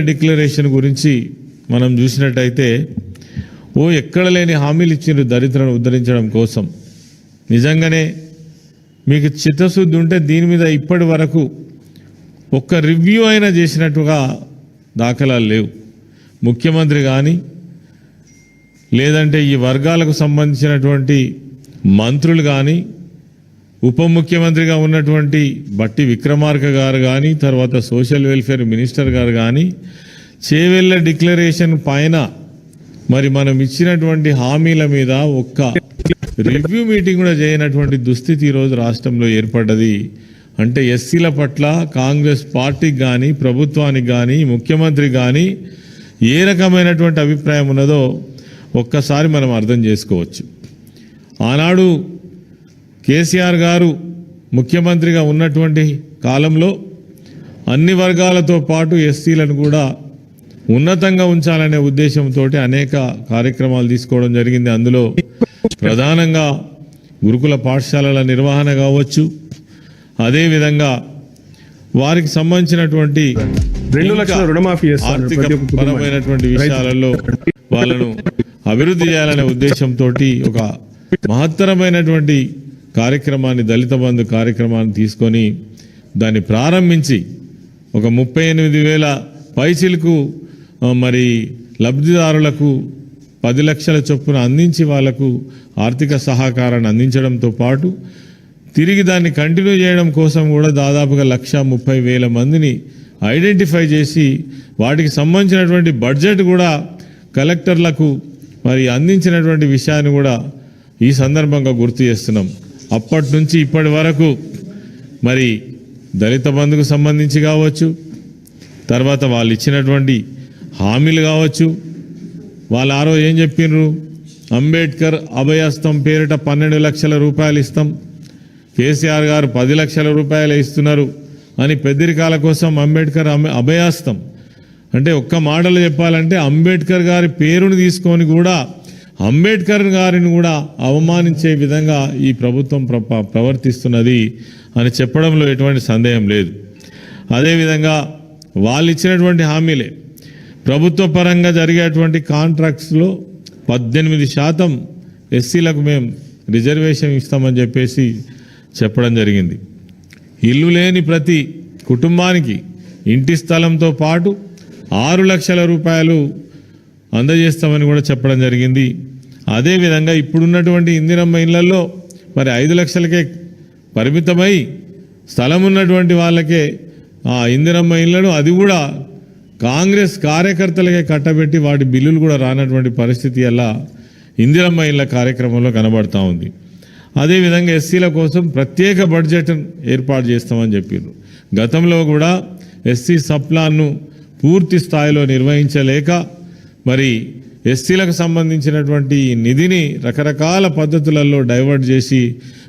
Declaration గురించి మనం చూసినట్టయితే ఓ ఎక్కడ లేని హామీలు ఇచ్చిండ్రు దరిద్రను ఉద్ధరించడం కోసం. నిజంగానే మీకు చిత్తశుద్ధి ఉంటే దీని మీద ఇప్పటి వరకు ఒక్క రివ్యూ అయినా చేసినట్టుగా దాఖలాలు లేవు. ముఖ్యమంత్రి కానీ లేదంటే ఈ వర్గాలకు సంబంధించినటువంటి మంత్రులు కానీ ఉప ముఖ్యమంత్రిగా ఉన్నటువంటి బట్టి విక్రమార్క గారు కానీ తర్వాత సోషల్ వెల్ఫేర్ మినిస్టర్ గారు కానీ చేవెళ్ళ డిక్లరేషన్ పైన మరి మనం ఇచ్చినటువంటి హామీల మీద ఒక్క రివ్యూ మీటింగ్ కూడా చేయనటువంటి దుస్థితి ఈరోజు రాష్ట్రంలో ఏర్పడ్డది. అంటే ఎస్సీల పట్ల కాంగ్రెస్ పార్టీకి కానీ ప్రభుత్వానికి కానీ ముఖ్యమంత్రి కానీ ఏ రకమైనటువంటి అభిప్రాయం ఉన్నదో ఒక్కసారి మనం అర్థం చేసుకోవచ్చు. ఆనాడు కేసీఆర్ గారు ముఖ్యమంత్రిగా ఉన్నటువంటి కాలంలో అన్ని వర్గాలతో పాటు ఎస్సీలను కూడా ఉన్నతంగా ఉంచాలనే ఉద్దేశంతో అనేక కార్యక్రమాలు తీసుకోవడం జరిగింది అందులో ప్రధానంగా గురుకుల పాఠశాలల నిర్వహణ కావచ్చు అదేవిధంగా వారికి సంబంధించినటువంటి రెండు ఇంకా లక్షల రుణమాఫీ చేస్తారు ఆర్థిక ప్రతి ఒక్క కుటుంబానికి. పరమైనటువంటి విషయాలలో వాళ్ళను అభివృద్ధి చేయాలనే ఉద్దేశంతో ఒక మహత్తరమైనటువంటి కార్యక్రమాన్ని దళిత బంధు కార్యక్రమాన్ని తీసుకొని దాన్ని ప్రారంభించి ఒక ముప్పై ఎనిమిది వేల పైచిలకు మరి లబ్ధిదారులకు పది లక్షల చొప్పున అందించి వాళ్ళకు ఆర్థిక సహకారాన్ని అందించడంతో పాటు తిరిగి దాన్ని కంటిన్యూ చేయడం కోసం కూడా దాదాపుగా లక్ష ముప్పై వేల మందిని ఐడెంటిఫై చేసి వాటికి సంబంధించినటువంటి బడ్జెట్ కూడా కలెక్టర్లకు మరి అందించినటువంటి విషయాన్ని కూడా ఈ సందర్భంగా గుర్తు చేస్తున్నాం. అప్పటి నుంచి ఇప్పటి వరకు మరి దళిత బంధుకు సంబంధించి కావచ్చు తర్వాత వాళ్ళు ఇచ్చినటువంటి హామీలు కావచ్చు వాళ్ళు ఆరో ఏం చెప్పిండ్రు అంబేద్కర్ అభయస్తం పేరిట పన్నెండు లక్షల రూపాయలు ఇస్తాం కేసీఆర్ గారు పది లక్షల రూపాయలు ఇస్తున్నారు అని పెద్దరికాల కోసం అంబేద్కర్ అభయాస్తం అంటే ఒక్క మాటలు చెప్పాలంటే అంబేద్కర్ గారి పేరుని తీసుకొని కూడా అంబేద్కర్ గారిని కూడా అవమానించే విధంగా ఈ ప్రభుత్వం ప్ర- ప్రవర్తిస్తున్నది అని చెప్పడంలో ఎటువంటి సందేహం లేదు. అదేవిధంగా వాళ్ళు ఇచ్చినటువంటి హామీలే ప్రభుత్వ పరంగా జరిగేటువంటి కాంట్రాక్ట్స్లో పద్దెనిమిది శాతం ఎస్సీలకు మేము రిజర్వేషన్ ఇస్తామని చెప్పేసి చెప్పడం జరిగింది. ఇల్లు లేని ప్రతి కుటుంబానికి ఇంటి స్థలంతో పాటు ఆరు లక్షల రూపాయలు అందజేస్తామని కూడా చెప్పడం జరిగింది. అదేవిధంగా ఇప్పుడున్నటువంటి ఇందిరమ్మ ఇళ్ళలో మరి ఐదు లక్షలకే పరిమితమై స్థలం ఉన్నటువంటి వాళ్ళకే ఆ ఇందిరమ్మ ఇళ్ళను అది కూడా కాంగ్రెస్ కార్యకర్తలకే కట్టబెట్టి వాటి బిల్లులు కూడా రానటువంటి పరిస్థితి అలా ఇందిరమ్మ ఇళ్ళ కార్యక్రమంలో కనబడతా ఉంది. అదేవిధంగా ఎస్సీల కోసం ప్రత్యేక బడ్జెట్ ఏర్పాటు చేస్తామని చెప్పారు గతంలో కూడా ఎస్సీ సప్లాన్ను పూర్తి స్థాయిలో నిర్వహించలేక మరి ఎస్సీలకు సంబంధించినటువంటి నిధిని రకరకాల పద్ధతులలో డైవర్ట్ చేసి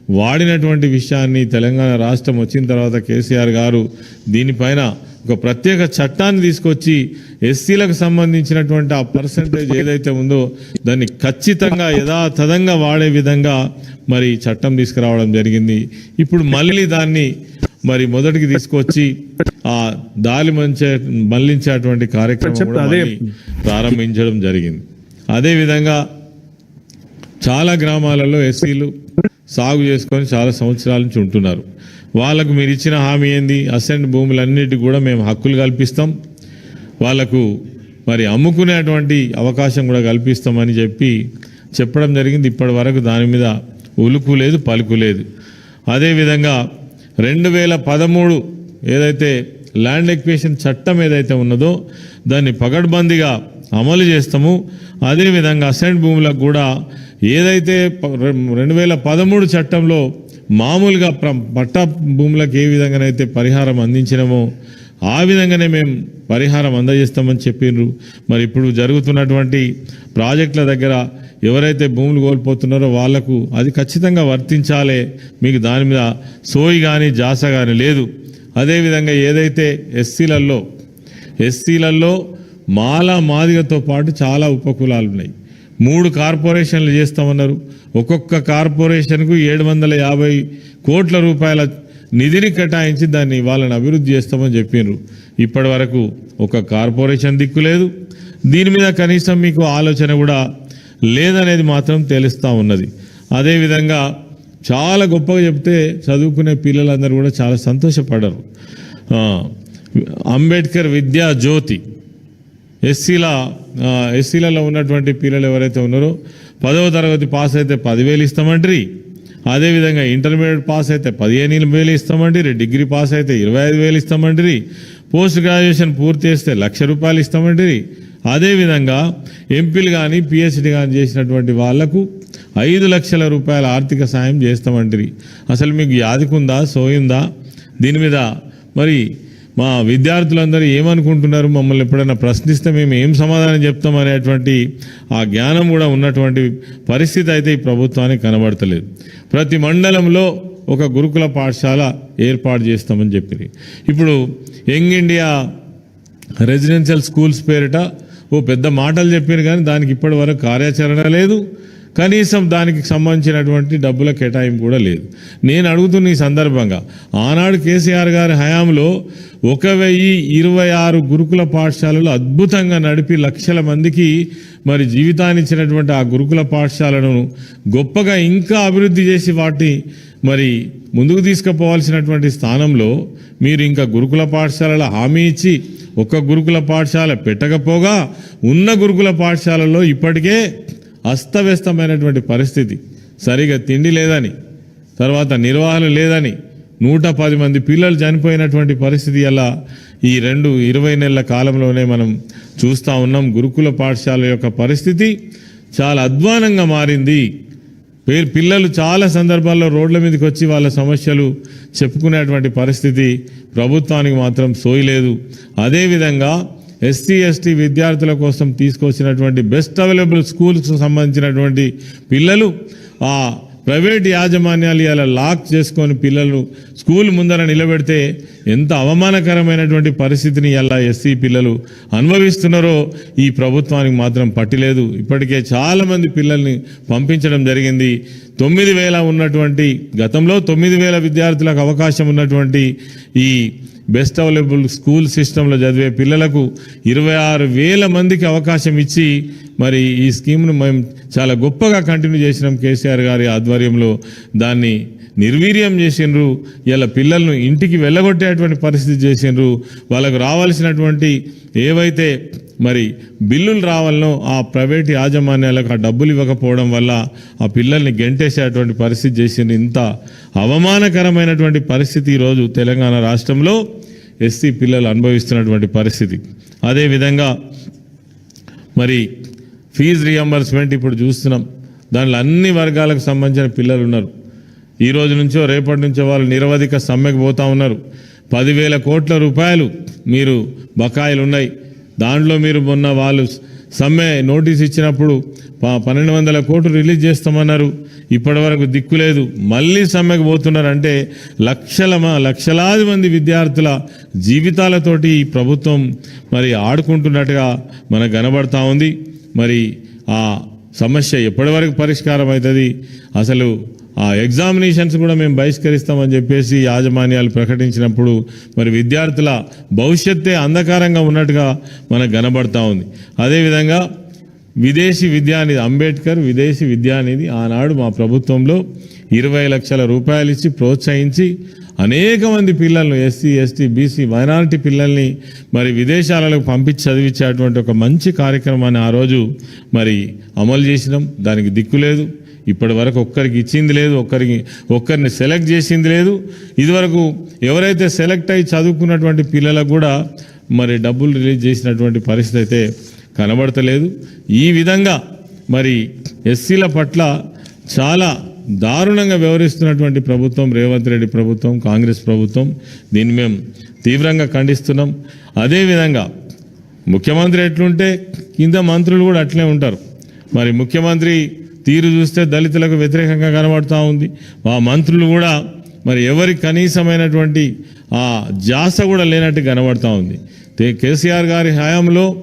వాడినటువంటి విషయాన్ని తెలంగాణ రాష్ట్రం వచ్చిన తర్వాత కేసీఆర్ గారు దీనిపైన ఒక ప్రత్యేక చట్టాన్ని తీసుకొచ్చి ఎస్సీలకు సంబంధించినటువంటి ఆ పర్సంటేజ్ ఏదైతే ఉందో దాన్ని ఖచ్చితంగా యథాతథంగా వాడే విధంగా మరి చట్టం తీసుకురావడం జరిగింది. ఇప్పుడు మళ్ళీ దాన్ని మరి మొదటికి తీసుకొచ్చి ఆ దాలి మంచే మళ్ళించేటువంటి కార్యక్రమం ప్రారంభించడం జరిగింది. అదేవిధంగా చాలా గ్రామాలలో ఎస్సీలు సాగు చేసుకొని చాలా సంవత్సరాల నుంచి ఉంటున్నారు. వాళ్ళకు మీరు ఇచ్చిన హామీ ఏంది? అసెంట్ భూములన్నిటికి కూడా మేము హక్కులు కల్పిస్తాం. వాళ్ళకు మరి అమ్ముకునేటువంటి అవకాశం కూడా కల్పిస్తామని చెప్పి చెప్పడం జరిగింది. ఇప్పటి వరకు దాని మీద ఉలుకు లేదు పలుకు లేదు. అదేవిధంగా రెండు వేల పదమూడు ఏదైతే ల్యాండ్ ఎక్వేషన్ చట్టం ఏదైతే ఉన్నదో దాన్ని పగడ్బందీగా అమలు చేస్తాము. అదేవిధంగా అసెంట్ భూములకు కూడా ఏదైతే రెండు వేల పదమూడు చట్టంలో మామూలుగా పట్ట పట్టా భూములకు ఏ విధంగానైతే పరిహారం అందించినామో ఆ విధంగానే మేము పరిహారం అందజేస్తామని చెప్పిండ్రు మరి ఇప్పుడు జరుగుతున్నటువంటి ప్రాజెక్టుల దగ్గర ఎవరైతే భూములు కోల్పోతున్నారో వాళ్ళకు అది ఖచ్చితంగా వర్తించాలే. మీకు దాని మీద సోయి కానీ జాస కానీ లేదు. అదేవిధంగా ఏదైతే ఎస్సీలలో ఎస్సీలలో మాల మాదిగతో పాటు చాలా ఉపకులాలు ఉన్నాయి మూడు కార్పొరేషన్లు చేస్తామన్నారు. ఒక్కొక్క కార్పొరేషన్కు ఏడు వందల యాభై కోట్ల రూపాయల నిధిని కేటాయించి దాన్ని వాళ్ళని అభివృద్ధి చేస్తామని చెప్పినారు ఇప్పటి వరకు ఒక కార్పొరేషన్ దిక్కు లేదు. దీని మీద కనీసం మీకు ఆలోచన కూడా లేదనేది మాత్రం తెలుస్తూ ఉన్నది. అదేవిధంగా చాలా గొప్పగా చెప్తే చదువుకునే పిల్లలందరూ కూడా చాలా సంతోషపడరు. అంబేద్కర్ విద్యా జ్యోతి ఎస్సీల ఎస్సీలలో ఉన్నటువంటి పిల్లలు ఎవరైతే ఉన్నారో పదవ తరగతి పాస్ అయితే పదివేలు ఇస్తామంటారు అదేవిధంగా ఇంటర్మీడియట్ పాస్ అయితే పదిహేను వేలు ఇస్తామంటారు డిగ్రీ పాస్ అయితే ఇరవై ఐదు వేలు ఇస్తామంటారు పోస్ట్ గ్రాడ్యుయేషన్ పూర్తి చేస్తే లక్ష రూపాయలు ఇస్తామంటారు అదేవిధంగా ఎంపీలు కానీ పిహెచ్డి కానీ చేసినటువంటి వాళ్ళకు ఐదు లక్షల రూపాయల ఆర్థిక సాయం చేస్తామంటారు. అసలు మీకు యాదికుందా సోయిందా? దీని మీద మరి మా విద్యార్థులందరూ ఏమనుకుంటున్నారు? మమ్మల్ని ఎప్పుడైనా ప్రశ్నిస్తే మేము ఏం సమాధానం చెప్తాం అనేటువంటి ఆ జ్ఞానం కూడా ఉన్నటువంటి పరిస్థితి అయితే ఈ ప్రభుత్వానికి కనబడతలేదు. ప్రతి మండలంలో ఒక గురుకుల పాఠశాల ఏర్పాటు చేస్తామని చెప్పింది ఇప్పుడు యంగ్ ఇండియా రెసిడెన్షియల్ స్కూల్స్ పేరిట ఓ పెద్ద మాటలు చెప్పారు కానీ దానికి ఇప్పటి వరకు కార్యాచరణ లేదు. కనీసం దానికి సంబంధించినటువంటి డబ్బుల కేటాయింపు కూడా లేదు. నేను అడుగుతున్న ఈ సందర్భంగా ఆనాడు కేసీఆర్ గారి హయాంలో ఒక వెయ్యి ఇరవై ఆరు గురుకుల పాఠశాలలు అద్భుతంగా నడిపి లక్షల మందికి మరి జీవితాన్ని ఇచ్చినటువంటి ఆ గురుకుల పాఠశాలను గొప్పగా ఇంకా అభివృద్ధి చేసి వాటిని మరి ముందుకు తీసుకుపోవాల్సినటువంటి స్థానంలో మీరు ఇంకా గురుకుల పాఠశాలల హామీ ఇచ్చి ఒక్క గురుకుల పాఠశాల పెట్టకపోగా ఉన్న గురుకుల పాఠశాలలో ఇప్పటికే అస్తవ్యస్తమైనటువంటి పరిస్థితి. సరిగా తిండి లేదని తర్వాత నిర్వహణ లేదని నూట పది మంది పిల్లలు చనిపోయినటువంటి పరిస్థితి అలా ఈ రెండు ఇరవై నెలల కాలంలోనే మనం చూస్తూ ఉన్నాం. గురుకుల పాఠశాల యొక్క పరిస్థితి చాలా అధ్వానంగా మారింది. పే- పిల్లలు చాలా సందర్భాల్లో రోడ్ల మీదకి వచ్చి వాళ్ళ సమస్యలు చెప్పుకునేటువంటి పరిస్థితి ప్రభుత్వానికి మాత్రం సోయలేదు. అదేవిధంగా ఎస్సీ ఎస్టీ విద్యార్థుల కోసం తీసుకొచ్చినటువంటి బెస్ట్ అవైలబుల్ స్కూల్స్కు సంబంధించినటువంటి పిల్లలు ప్రైవేట్ యాజమాన్యాలు ఇలా లాక్ చేసుకొని పిల్లలు స్కూల్ ముందర నిలబెడితే ఎంత అవమానకరమైనటువంటి పరిస్థితిని ఇలా ఎస్సీ పిల్లలు అనుభవిస్తున్నారో ఈ ప్రభుత్వానికి మాత్రం పట్టిలేదు. ఇప్పటికే చాలామంది పిల్లల్ని పంపించడం జరిగింది. తొమ్మిది వేల ఉన్నటువంటి గతంలో తొమ్మిది వేల విద్యార్థులకు అవకాశం ఉన్నటువంటి ఈ బెస్ట్ అవైలబుల్ స్కూల్ సిస్టంలో చదివే పిల్లలకు ఇరవై ఆరు వేల మందికి అవకాశం ఇచ్చి మరి ఈ స్కీమ్ను మేము చాలా గొప్పగా కంటిన్యూ చేసినాం కేసీఆర్ గారి ఆధ్వర్యంలో. దాన్ని నిర్వీర్యం చేసిండ్రు. ఇలా పిల్లలను ఇంటికి వెళ్ళగొట్టేటువంటి పరిస్థితి చేసిండ్రు. వాళ్ళకు రావాల్సినటువంటి ఏవైతే మరి బిల్లులు రావాలనో ఆ ప్రైవేట్ యాజమాన్యాలకు ఆ డబ్బులు ఇవ్వకపోవడం వల్ల ఆ పిల్లల్ని గెంటేసేటువంటి పరిస్థితి చేసింది ఇంత అవమానకరమైనటువంటి పరిస్థితి ఈరోజు తెలంగాణ రాష్ట్రంలో ఎస్సీ పిల్లలు అనుభవిస్తున్నటువంటి పరిస్థితి. అదేవిధంగా మరి ఫీజు రియంబర్స్మెంట్ ఇప్పుడు చూస్తున్నాం. దాంట్లో అన్ని వర్గాలకు సంబంధించిన పిల్లలు ఉన్నారు. ఈ రోజు నుంచో రేపటి నుంచో వాళ్ళు నిరవధిక సమ్మెకు పోతా ఉన్నారు. పదివేల కోట్ల రూపాయలు మీరు బకాయిలు ఉన్నాయి. దాంట్లో మీరు మొన్న వాళ్ళు సమ్మె నోటీస్ ఇచ్చినప్పుడు ప- పన్నెండు వందల కోట్లు రిలీజ్ చేస్తామన్నారు. ఇప్పటి వరకు దిక్కు లేదు. మళ్ళీ సమ్మెకు పోతున్నారంటే లక్షల లక్షలాది మంది విద్యార్థుల జీవితాలతోటి ఈ ప్రభుత్వం మరి ఆడుకుంటున్నట్టుగా మనకు కనబడతా ఉంది. మరి ఆ సమస్య ఎప్పటి వరకు పరిష్కారం అవుతుంది అసలు ఆ ఎగ్జామినేషన్స్ కూడా మేము బహిష్కరిస్తామని చెప్పేసి యాజమాన్యాలు ప్రకటించినప్పుడు మరి విద్యార్థుల భవిష్యత్తే అంధకారంగా ఉన్నట్టుగా మనకు కనబడతా ఉంది. అదేవిధంగా విదేశీ విద్యానిధి అంబేద్కర్ విదేశీ విద్యానిధి ఆనాడు మా ప్రభుత్వంలో ఇరవై లక్షల రూపాయలు ఇచ్చి ప్రోత్సహించి అనేక మంది పిల్లలను ఎస్సీ ఎస్టీ బీసీ మైనారిటీ పిల్లల్ని మరి విదేశాలకు పంపించి చదివించేటువంటి ఒక మంచి కార్యక్రమాన్ని ఆ రోజు మరి అమలు చేసినాం. దానికి దిక్కు లేదు. ఇప్పటి వరకు ఒక్కరికి ఇచ్చింది లేదు. ఒక్కరికి ఒక్కరిని సెలెక్ట్ చేసింది లేదు. ఇదివరకు ఎవరైతే సెలెక్ట్ అయ్యి చదువుకున్నటువంటి పిల్లలకు కూడా మరి డబ్బులు రిలీజ్ చేసినటువంటి పరిస్థితి అయితే కనబడతలేదు. ఈ విధంగా మరి ఎస్సీల పట్ల చాలా దారుణంగా వ్యవహరిస్తున్నటువంటి ప్రభుత్వం రేవంత్ రెడ్డి ప్రభుత్వం కాంగ్రెస్ ప్రభుత్వం దీన్ని మేము తీవ్రంగా ఖండిస్తున్నాం. అదేవిధంగా ముఖ్యమంత్రి ఎట్లుంటే కింద మంత్రులు కూడా అట్లే ఉంటారు. మరి ముఖ్యమంత్రి తీరు చూస్తే దళితులకు వ్యతిరేకంగా కనబడుతూ ఉంది. ఆ మంత్రులు కూడా మరి ఎవరి కనీసమైనటువంటి ఆ జాస కూడా లేనట్టు కనబడుతూ ఉంది. కేసీఆర్ గారి హయాంలో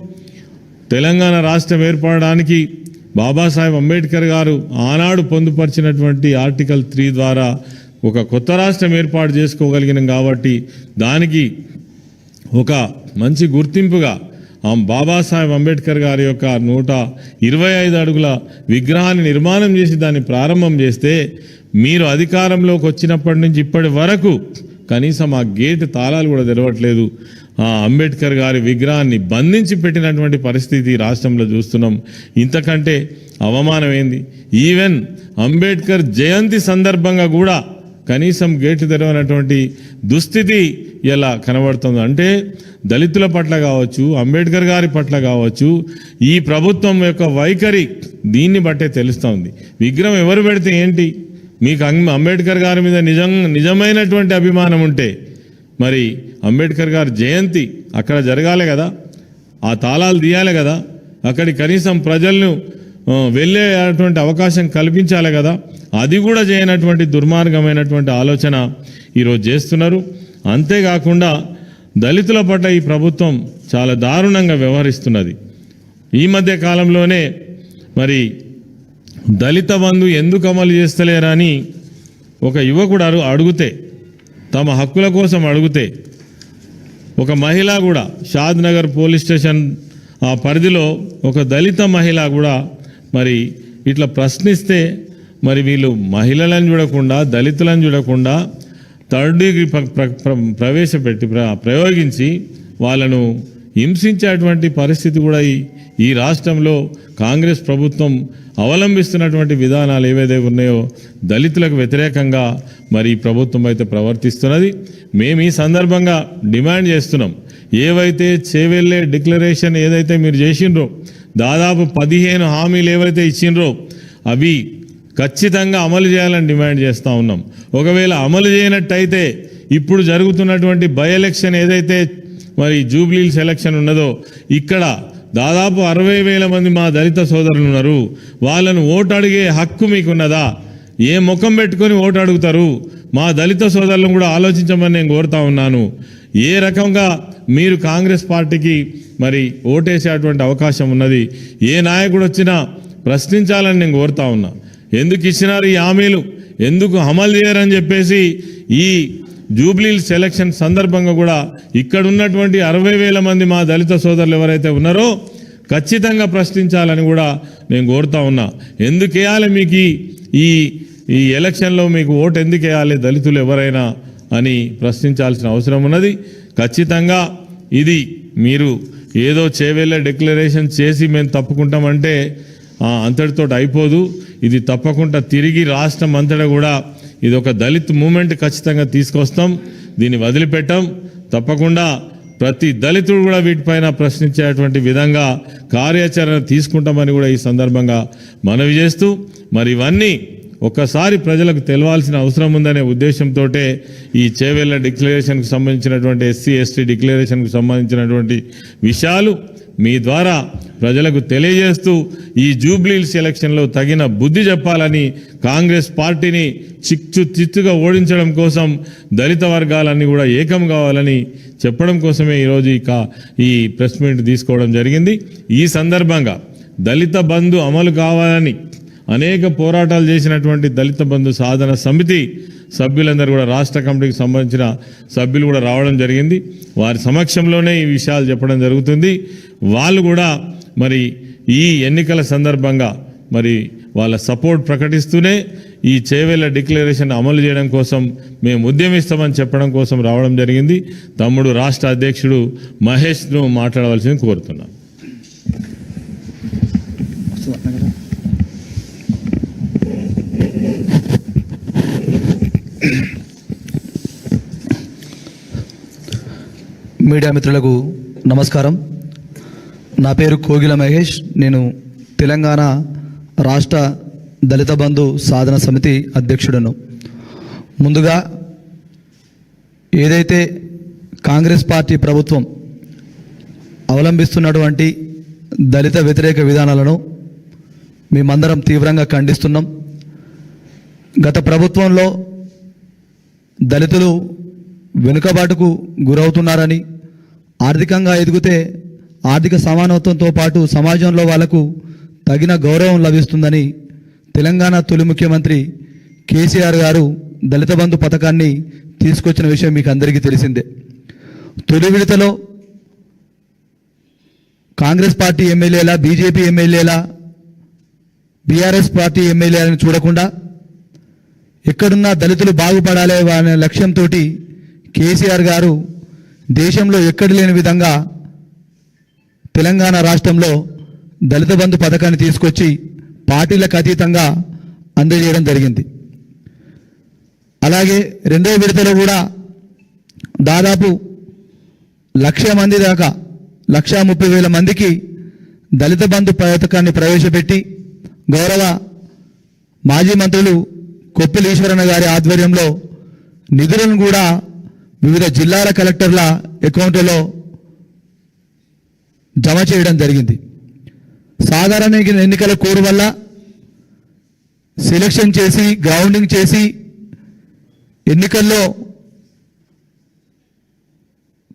తెలంగాణ రాష్ట్రం ఏర్పడడానికి బాబాసాహెబ్ అంబేద్కర్ గారు ఆనాడు పొందుపరిచినటువంటి ఆర్టికల్ త్రీ ద్వారా ఒక కొత్త రాష్ట్రం ఏర్పాటు చేసుకోగలిగినాం కాబట్టి దానికి ఒక మంచి గుర్తింపుగా ఆ బాబాసాహెబ్ అంబేద్కర్ గారి యొక్క నూట ఇరవై ఐదు అడుగుల విగ్రహాన్ని నిర్మాణం చేసి దాన్ని ప్రారంభం చేస్తే మీరు అధికారంలోకి వచ్చినప్పటి నుంచి ఇప్పటి వరకు కనీసం ఆ గేట్ తాళాలు కూడా తెరవట్లేదు. ఆ అంబేద్కర్ గారి విగ్రహాన్ని బంధించి పెట్టినటువంటి పరిస్థితి రాష్ట్రంలో చూస్తున్నాం. ఇంతకంటే అవమానం ఏంది? ఈవెన్ అంబేద్కర్ జయంతి సందర్భంగా కూడా కనీసం గేటు తెరవనటువంటి దుస్థితి ఎలా కనబడుతుంది? అంటే దళితుల పట్ల కావచ్చు అంబేద్కర్ గారి పట్ల కావచ్చు ఈ ప్రభుత్వం యొక్క వైఖరి దీన్ని బట్టే తెలుస్తోంది. విగ్రహం ఎవరు పెడితే ఏంటి? మీకు అంబేద్కర్ గారి మీద నిజం నిజమైనటువంటి అభిమానం ఉంటే మరి అంబేద్కర్ గారి జయంతి అక్కడ జరగాలి కదా? ఆ తాళాలు తీయాలి కదా? అక్కడి కనీసం ప్రజలను వెళ్ళేటువంటి అవకాశం కల్పించాలి కదా? అది కూడా చేయనటువంటి దుర్మార్గమైనటువంటి ఆలోచన ఈరోజు చేస్తున్నారు. అంతేకాకుండా దళితుల పట్ల ఈ ప్రభుత్వం చాలా దారుణంగా వ్యవహరిస్తున్నది. ఈ మధ్య కాలంలోనే మరి దళిత బంధు ఎందుకు అమలు చేస్తలేరని ఒక యువకుడు అడుగుతే తమ హక్కుల కోసం అడిగితే ఒక మహిళ కూడా షాద్ నగర్ పోలీస్ స్టేషన్ ఆ పరిధిలో ఒక దళిత మహిళ కూడా మరి ఇట్లా ప్రశ్నిస్తే మరి వీళ్ళు మహిళలను చూడకుండా దళితులను చూడకుండా థర్డ్ డిగ్రీ ప్రవేశపెట్టి ప్ర- ప్రయోగించి వాళ్ళను హింసించేటువంటి పరిస్థితి కూడా ఈ ఈ రాష్ట్రంలో కాంగ్రెస్ ప్రభుత్వం అవలంబిస్తున్నటువంటి విధానాలు ఏవైతే ఉన్నాయో దళితులకు వ్యతిరేకంగా మరి ఈ ప్రభుత్వం అయితే ప్రవర్తిస్తున్నది. మేము ఈ సందర్భంగా డిమాండ్ చేస్తున్నాం. ఏవైతే చేవెళ్ళే డిక్లరేషన్ ఏదైతే మీరు చేసిండ్రో దాదాపు పదిహేను హామీలు ఏవైతే ఇచ్చిండ్రో అవి ఖచ్చితంగా అమలు చేయాలని డిమాండ్ చేస్తూ ఉన్నాం. ఒకవేళ అమలు చేయనట్టయితే ఇప్పుడు జరుగుతున్నటువంటి బై ఎలక్షన్ ఏదైతే మరి జూబ్లీల్స్ ఎలక్షన్ ఉన్నదో ఇక్కడ దాదాపు అరవై వేల మంది మా దళిత సోదరులు ఉన్నారు. వాళ్ళను ఓటు అడిగే హక్కు మీకున్నదా? ఏ ముఖం పెట్టుకొని ఓటు అడుగుతారు? మా దళిత సోదరులను కూడా ఆలోచించమని నేను కోరుతా ఉన్నాను. ఏ రకంగా మీరు కాంగ్రెస్ పార్టీకి మరి ఓటేసేటువంటి అవకాశం ఉన్నది? ఏ నాయకుడు వచ్చినా ప్రశ్నించాలని నేను కోరుతా ఉన్నా. ఎందుకు ఇచ్చినారు ఈ హామీలు? ఎందుకు అమలు చేయరని చెప్పేసి ఈ జూబ్లీ సెలక్షన్ సందర్భంగా కూడా ఇక్కడ ఉన్నటువంటి అరవై వేల మంది మా దళిత సోదరులు ఎవరైతే ఉన్నారో ఖచ్చితంగా ప్రశ్నించాలని కూడా నేను కోరుతా ఉన్నా. ఎందుకు వేయాలి మీకు ఈ- ఈ ఎలక్షన్లో మీకు ఓటు ఎందుకు వేయాలి దళితులు ఎవరైనా అని ప్రశ్నించాల్సిన అవసరం ఉన్నది. ఖచ్చితంగా ఇది మీరు ఏదో చేవేళ్ళ డిక్లరేషన్ చేసి మేము తప్పుకుంటామంటే అంతటితోటి అంతటితో అయిపోదు. ఇది తప్పకుండా తిరిగి రాష్ట్రం అంతటా కూడా ఇది ఒక దళిత్ మూమెంట్ ఖచ్చితంగా తీసుకొస్తాం దీన్ని వదిలిపెట్టాం. తప్పకుండా ప్రతి దళితుడు కూడా వీటిపైన ప్రశ్నించేటువంటి విధంగా కార్యాచరణ తీసుకుంటామని కూడా ఈ సందర్భంగా మనవి చేస్తూ మరి ఇవన్నీ ఒక్కసారి ప్రజలకు తెలవాల్సిన అవసరం ఉందనే ఉద్దేశంతో ఈ చేవేళ్ళ డిక్లరేషన్కు సంబంధించినటువంటి ఎస్సీ ఎస్టీ డిక్లరేషన్కు సంబంధించినటువంటి విషయాలు మీ ద్వారా ప్రజలకు తెలియజేస్తూ ఈ జూబ్లీల్స్ ఎలక్షన్లో తగిన బుద్ధి చెప్పాలని కాంగ్రెస్ పార్టీని చిచ్చు చిచ్చుగా ఓడించడం కోసం దళిత వర్గాలన్నీ కూడా ఏకం కావాలని చెప్పడం కోసమే ఈరోజు ఈ కా ఈ ప్రెస్ మీట్ తీసుకోవడం జరిగింది. ఈ సందర్భంగా దళిత బంధు అమలు కావాలని అనేక పోరాటాలు చేసినటువంటి దళిత బంధు సాధన సమితి సభ్యులందరూ కూడా రాష్ట్ర కమిటీకి సంబంధించిన సభ్యులు కూడా రావడం జరిగింది. వారి సమక్షంలోనే ఈ విషయాలు చెప్పడం జరుగుతుంది. వాళ్ళు కూడా మరి ఈ ఎన్నికల సందర్భంగా మరి వాళ్ళ సపోర్ట్ ప్రకటిస్తూనే ఈ చేవేళ్ళ డిక్లరేషన్ అమలు చేయడం కోసం మేము ఉద్యమిస్తామని చెప్పడం కోసం రావడం జరిగింది. తమ్ముడు రాష్ట్ర అధ్యక్షుడు మహేష్ను మాట్లాడవలసింది కోరుతున్నాను. మీడియా మిత్రులకు నమస్కారం. నా పేరు కోగిల మహేష్. నేను తెలంగాణ రాష్ట్ర దళిత బంధు సాధన సమితి అధ్యక్షుడను. ముందుగా ఏదైతే కాంగ్రెస్ పార్టీ ప్రభుత్వం అవలంబిస్తున్నటువంటి దళిత వ్యతిరేక విధానాలను మేమందరం తీవ్రంగా ఖండిస్తున్నాం. గత ప్రభుత్వంలో దళితులు వెనుకబాటుకు గురవుతున్నారని ఆర్థికంగా ఎదిగితే ఆర్థిక సమానత్వంతో పాటు సమాజంలో వాళ్ళకు తగిన గౌరవం లభిస్తుందని తెలంగాణ తొలి ముఖ్యమంత్రి కేసీఆర్ గారు దళిత బంధు పథకాన్ని తీసుకొచ్చిన విషయం మీకు అందరికీ తెలిసిందే. తొలి విడతలో కాంగ్రెస్ పార్టీ ఎమ్మెల్యేల బీజేపీ ఎమ్మెల్యేల బీఆర్ఎస్ పార్టీ ఎమ్మెల్యేలను చూడకుండా ఎక్కడున్నా దళితులు బాగుపడాలి అనే లక్ష్యంతో కేసీఆర్ గారు దేశంలో ఎక్కడ లేని విధంగా తెలంగాణ రాష్ట్రంలో దళిత బంధు పథకాన్ని తీసుకొచ్చి పార్టీలకు అతీతంగా అందజేయడం జరిగింది. అలాగే రెండో విడతలో కూడా దాదాపు లక్ష మంది దాకా లక్ష ముప్పై వేల మందికి దళిత బంధు పథకాన్ని ప్రవేశపెట్టి గౌరవ మాజీ మంత్రులు కొప్పిలి ఈశ్వరన్న గారి ఆధ్వర్యంలో నిధులను కూడా వివిధ జిల్లాల కలెక్టర్ల అకౌంట్లలో జమ చేయడం జరిగింది. సాధారణ ఎన్నికల కోరు వల్ల సెలక్షన్ చేసి గ్రౌండింగ్ చేసి ఎన్నికల్లో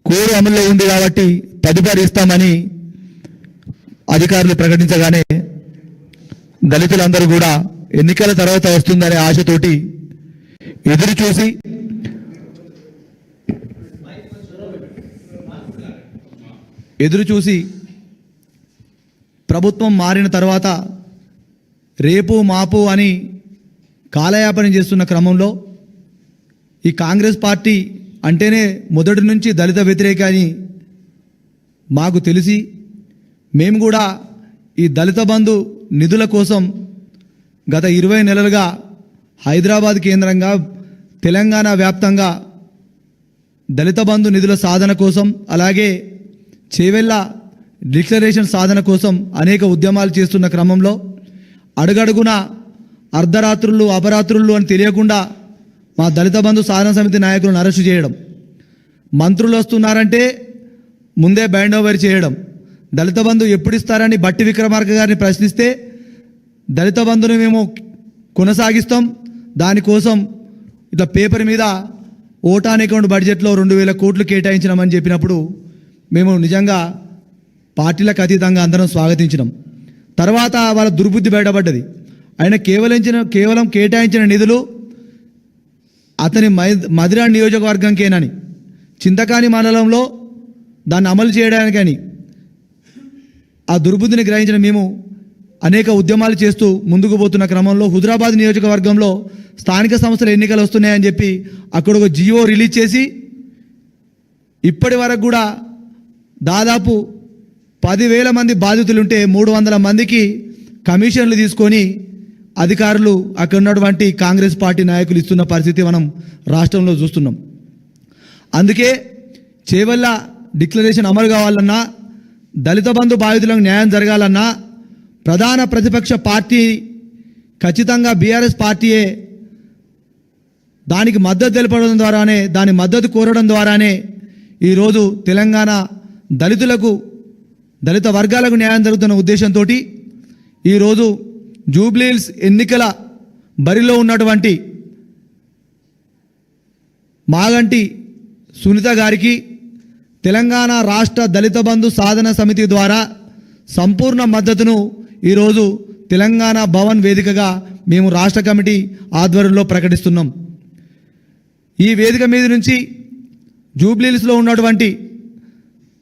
కోరు అమల్లో ఉంది కాబట్టి తదుపరి ఇస్తామని అధికారులు ప్రకటించగానే దళితులందరూ కూడా ఎన్నికల తర్వాత వస్తుందనే ఆశతోటి ఎదురు చూసి ఎదురు చూసి ప్రభుత్వం మారిన తర్వాత రేపు మాపు అని కాలయాపన చేస్తున్న క్రమంలో ఈ కాంగ్రెస్ పార్టీ అంటేనే మొదటి నుంచి దళిత వ్యతిరేక అని మాకు తెలిసి మేము కూడా ఈ దళిత బంధు నిధుల కోసం గత ఇరవై నెలలుగా హైదరాబాద్ కేంద్రంగా తెలంగాణ వ్యాప్తంగా దళిత బంధు నిధుల సాధన కోసం అలాగే చేవెళ్ళ డిక్లరేషన్ సాధన కోసం అనేక ఉద్యమాలు చేస్తున్న క్రమంలో అడుగడుగున అర్ధరాత్రులు అపరాత్రులు అని తెలియకుండా మా దళిత బంధు సాధన సమితి నాయకులను అరెస్టు చేయడం. మంత్రులు వస్తున్నారంటే ముందే బ్యాండ్ ఓవర్ చేయడం. దళిత బంధు ఎప్పుడు ఇస్తారని బట్టి విక్రమార్క గారిని ప్రశ్నిస్తే దళిత బంధుని మేము కొనసాగిస్తాం. దానికోసం ఇట్లా పేపర్ మీద ఓటాన్ అకౌంట్ బడ్జెట్లో రెండు వేల కోట్లు కేటాయించినామని చెప్పినప్పుడు మేము నిజంగా పార్టీలకు అతీతంగా అందరం స్వాగతించినాం. తర్వాత వాళ్ళ దుర్బుద్ధి బయటపడ్డది. ఆయన కేవలించిన కేవలం కేటాయించిన నిధులు అతని మై- నియోజకవర్గంకేనని చింతకాని మండలంలో దాన్ని అమలు చేయడానికని ఆ దుర్బుద్ధిని గ్రహించిన మేము అనేక ఉద్యమాలు చేస్తూ ముందుకు పోతున్న క్రమంలో హుజరాబాద్ నియోజకవర్గంలో స్థానిక సంస్థల ఎన్నికలు వస్తున్నాయని చెప్పి అక్కడ ఒక జియో రిలీజ్ చేసి ఇప్పటి వరకు కూడా దాదాపు పదివేల మంది బాధితులుంటే మూడు వందల మందికి కమిషన్లు తీసుకొని అధికారులు అక్కడ ఉన్నటువంటి కాంగ్రెస్ పార్టీ నాయకులు ఇస్తున్న పరిస్థితి మనం రాష్ట్రంలో చూస్తున్నాం. అందుకే చేవల్ల డిక్లరేషన్ అమలు కావాలన్నా దళిత బంధు బాధితులకు న్యాయం జరగాలన్నా ప్రధాన ప్రతిపక్ష పార్టీ ఖచ్చితంగా బీఆర్ఎస్ పార్టీయే దానికి మద్దతు తెలపడం ద్వారానే దాని మద్దతు కోరడం ద్వారానే ఈరోజు తెలంగాణ దళితులకు దళిత వర్గాలకు న్యాయం జరుగుతున్న ఉద్దేశంతో ఈరోజు జూబ్లీహిల్స్ ఎన్నికల బరిలో ఉన్నటువంటి మాగంటి సునీత గారికి తెలంగాణ రాష్ట్ర దళిత బంధు సాధన సమితి ద్వారా సంపూర్ణ మద్దతును ఈరోజు తెలంగాణ భవన్ వేదికగా మేము రాష్ట్ర కమిటీ ఆధ్వర్యంలో ప్రకటిస్తున్నాం. ఈ వేదిక మీద నుంచి జూబ్లీహిల్స్లో ఉన్నటువంటి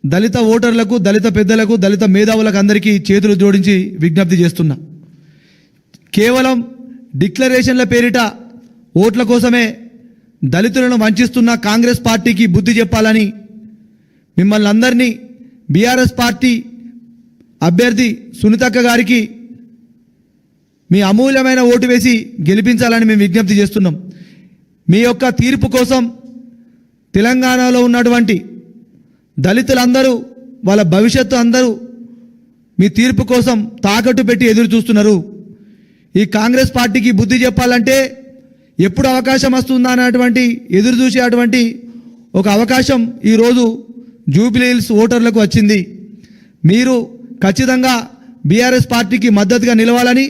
దళిత ఓటర్లకు దళిత పెద్దలకు దళిత మేధావులకు అందరికీ చేతులు జోడించి విజ్ఞప్తి చేస్తున్నా. కేవలం డిక్లరేషన్ల పేరిట ఓట్ల కోసమే దళితులను వంచిస్తున్న కాంగ్రెస్ పార్టీకి బుద్ధి చెప్పాలని మిమ్మల్ని అందరినీ బీఆర్ఎస్ పార్టీ అభ్యర్థి సునీతక్క గారికి మీ అమూల్యమైన ఓటు వేసి గెలిపించాలని మేము విజ్ఞప్తి చేస్తున్నాం. మీ యొక్క తీర్పు కోసం తెలంగాణలో ఉన్నటువంటి దళితులందరూ వాళ్ళ భవిష్యత్తు అందరూ మీ తీర్పు కోసం తాకట్టు పెట్టి ఎదురు చూస్తున్నారు. ఈ కాంగ్రెస్ పార్టీకి బుద్ధి చెప్పాలంటే ఎప్పుడు అవకాశం వస్తుందా అన్నటువంటి ఎదురు చూసేటువంటి ఒక అవకాశం ఈరోజు జూబిలీహిల్స్ ఓటర్లకు వచ్చింది. మీరు ఖచ్చితంగా బీఆర్ఎస్ పార్టీకి మద్దతుగా నిలవాలని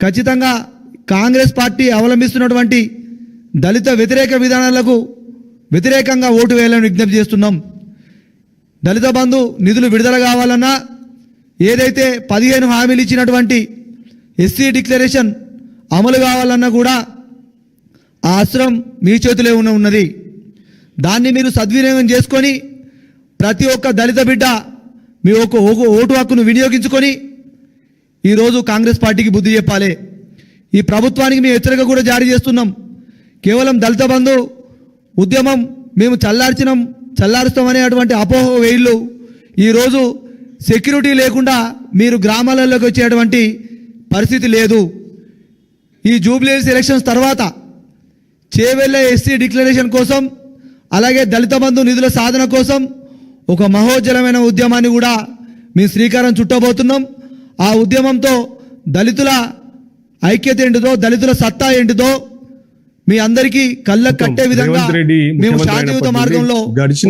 ఖచ్చితంగా కాంగ్రెస్ పార్టీ అవలంబిస్తున్నటువంటి దళిత వ్యతిరేక విధానాలకు వ్యతిరేకంగా ఓటు వేయాలని విజ్ఞప్తి చేస్తున్నాం. దళిత బంధు నిధులు విడుదల కావాలన్నా ఏదైతే పదిహేను హామీలు ఇచ్చినటువంటి ఎస్సీ డిక్లరేషన్ అమలు కావాలన్నా కూడా ఆ అస్త్రం మీ చేతిలో ఉన్న ఉన్నది. దాన్ని మీరు సద్వినియోగం చేసుకొని ప్రతి ఒక్క దళిత బిడ్డ మీ ఒక ఓటు హక్కును వినియోగించుకొని ఈరోజు కాంగ్రెస్ పార్టీకి బుద్ధి చెప్పాలి. ఈ ప్రభుత్వానికి మేము హెచ్చరిక కూడా జారీ చేస్తున్నాం. కేవలం దళిత బంధు ఉద్యమం మేము చల్లార్చినాం చల్లారుస్తామనేటువంటి అపోహ వేళ్ళు. ఈరోజు సెక్యూరిటీ లేకుండా మీరు గ్రామాలలోకి వచ్చేటువంటి పరిస్థితి లేదు. ఈ జూబ్లీస్ ఎలక్షన్స్ తర్వాత చేవెళ్ళ ఎస్సీ డిక్లరేషన్ కోసం అలాగే దళిత బంధు నిధుల సాధన కోసం ఒక మహోజ్జలమైన ఉద్యమాన్ని కూడా మేము శ్రీకారం చుట్టబోతున్నాం. ఆ ఉద్యమంతో దళితుల ఐక్యత ఏంటిదో దళితుల సత్తా ఏంటిదో మీ అందరికీ కళ్ళ కట్టే విధంగా మేము శాంతియుత మార్గంలో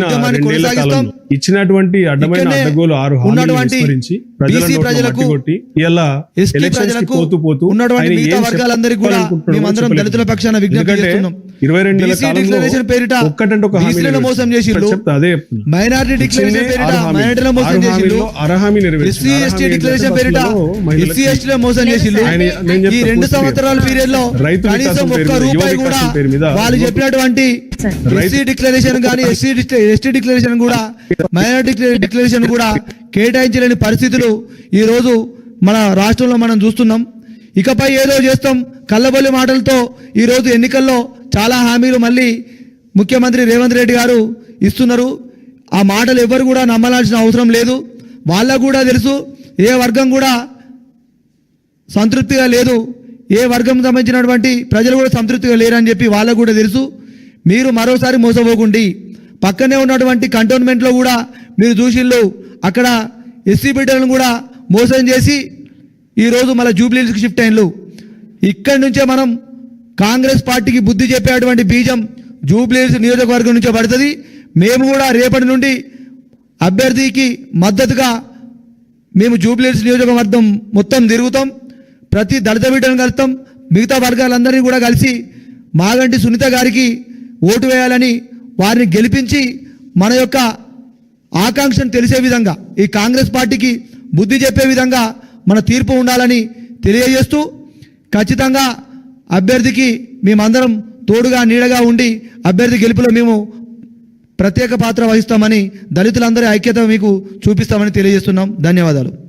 ఉద్యమాన్ని కొనసాగిస్తాం. ఇచ్చినటువంటి అడ్డమైన అడ్డగోలు ఆరు ఉన్నటువంటి నోట్లో ప్రజలకు, ఇలా ఎస్టీ ప్రజలకు పోతూ పోతూ ఉన్నటువంటి మిగతా వర్గాలందరికీ కూడా మేమందరం. దళితుల పక్షాన విజ్ఞప్తి చేస్తున్నాం. ఇరవై రెండు డిక్లరేషన్ పేరిట ఒక్కటంటే ఒక హామీ BC లను నెరవేర్చారు. మోసం. చెప్తా అదే. మైనారిటీ డిక్లరేషన్ పేరిట. మైనారిటీల మోసం ఆరు చేసిళ్ళు హామీల్లో అర హామీ నెరవేర్చారు. ఎస్సీ ఎస్టీ డిక్లరేషన్ పేరిట ఎస్సీ ఎస్టీలో మోసం చెప్తా ఈ రెండు. సంవత్సరాల పీరియడ్లో కనీసం ఒక్క రూపాయి కూడా వాళ్ళు చెప్పినటువంటి ఎస్సీ డిక్లరేషన్ కానీ ఎస్సీ ఎస్టీ డిక్లరేషన్ కూడా మైనార్టీ డిక్లరేషన్ కూడా కేటాయించలేని పరిస్థితులు ఈ రోజు మన రాష్ట్రంలో మనం చూస్తున్నాం. ఇకపై ఏదో చేస్తాం. కళ్ళబొల్లి మాటలతో ఈ రోజు ఎన్నికల్లో చాలా హామీలు మళ్ళీ ముఖ్యమంత్రి రేవంత్ రెడ్డి గారు ఇస్తున్నారు. ఆ మాటలు ఎవరు కూడా నమ్మాల్సిన అవసరం లేదు. వాళ్ళకు కూడా తెలుసు. ఏ వర్గం కూడా సంతృప్తిగా లేదు. ఏ వర్గం సంబంధించినటువంటి ప్రజలు కూడా సంతృప్తిగా లేరని చెప్పి వాళ్ళకు కూడా తెలుసు. మీరు మరోసారి మోసపోకండి. పక్కనే ఉన్నటువంటి కంటోన్మెంట్లో కూడా మీరు చూసిళ్ళు అక్కడ ఎస్సీ బిడ్డలను కూడా మోసం చేసి ఈరోజు మళ్ళీ జూబ్లీస్కి షిఫ్ట్ అయినలు. ఇక్కడి నుంచే మనం కాంగ్రెస్ పార్టీకి బుద్ధి చెప్పేటువంటి బీజం జూబ్లీస్ నియోజకవర్గం నుంచే పడుతుంది. మేము కూడా రేపటి నుండి అభ్యర్థికి మద్దతుగా మేము జూబ్లీస్ నియోజకవర్గం మొత్తం తిరుగుతాం. ప్రతి దళిత బిడ్డను కలుస్తాం. మిగతా వర్గాలందరినీ కూడా కలిసి మాగంటి సునీత గారికి ఓటు వేయాలని వారిని గెలిపించి మన యొక్క ఆకాంక్షను తెలిసే విధంగా ఈ కాంగ్రెస్ పార్టీకి బుద్ధి చెప్పే విధంగా మన తీర్పు ఉండాలని తెలియజేస్తూ ఖచ్చితంగా అభ్యర్థికి మేమందరం తోడుగా నీడగా ఉండి అభ్యర్థి గెలుపులో మేము ప్రత్యేక పాత్ర వహిస్తామని దళితులందరి ఐక్యత మీకు చూపిస్తామని తెలియజేస్తున్నాం. ధన్యవాదాలు.